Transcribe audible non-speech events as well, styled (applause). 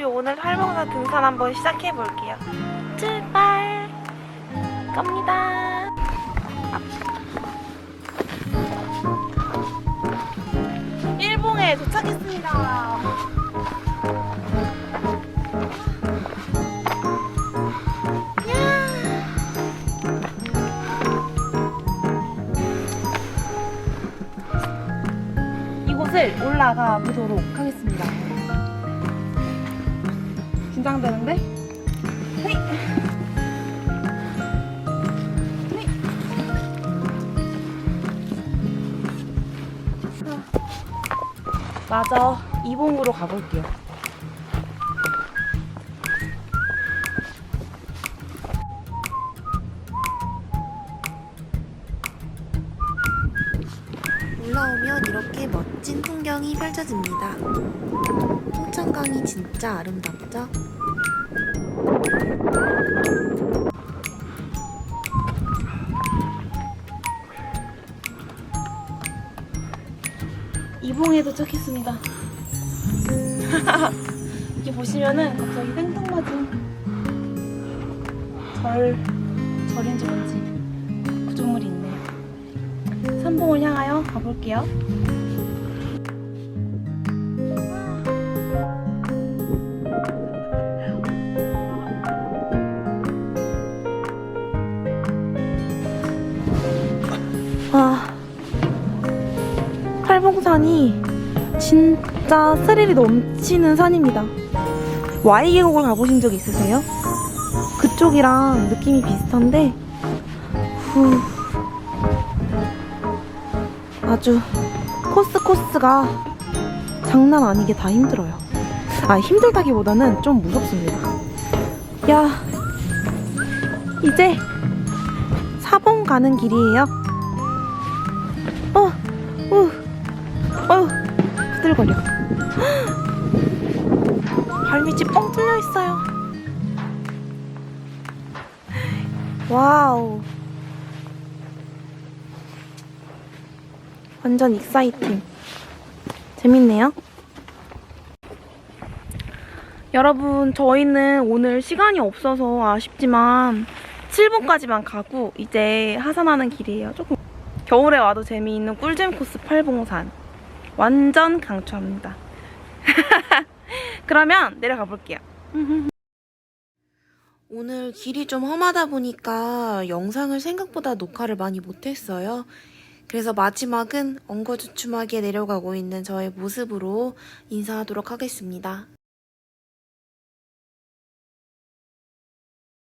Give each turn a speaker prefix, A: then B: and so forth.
A: 우리 오늘 팔봉산 등산 한번 시작해 볼게요. 출발! 갑니다. 일봉에 도착했습니다. 이곳을 올라가 보도록 긴장되는데? 아. 맞아. 이봉으로 가볼게요.
B: 올라오면 이렇게 멋진 풍경이 펼쳐집니다. 홍천강이 진짜 아름답죠?
A: 이봉에 도착했습니다. (laughs) 이렇게 보시면은 갑자기 생뚱맞은 절, 절인지 뭔지 구조물이 있네요. 향하여 가볼게요. 아, 팔봉산이 진짜 스릴이 넘치는 산입니다. Y 계곡을 가보신 적 있으세요? 그쪽이랑 느낌이 비슷한데, 후, 아주 코스 코스가 장난 아니게 다 힘들어요. 아, 힘들다기보다는 좀 무섭습니다. 야, 이제 사봉 가는 길이에요. 어, 우. 어휴, 후들거려. (gasps) 발밑이 뻥 뚫려 있어요. 와우. 완전 익사이팅. 재밌네요. 여러분, 저희는 오늘 시간이 없어서 아쉽지만 7분까지만 가고 이제 하산하는 길이에요. 조금 겨울에 와도 재미있는 꿀잼 코스 팔봉산. 완전 강추합니다. (laughs) 그러면 내려가 볼게요.
B: 오늘 길이 좀 험하다 보니까 영상을 생각보다 녹화를 많이 못했어요. 그래서 마지막은 엉거주춤하게 내려가고 있는 저의 모습으로 인사하도록 하겠습니다.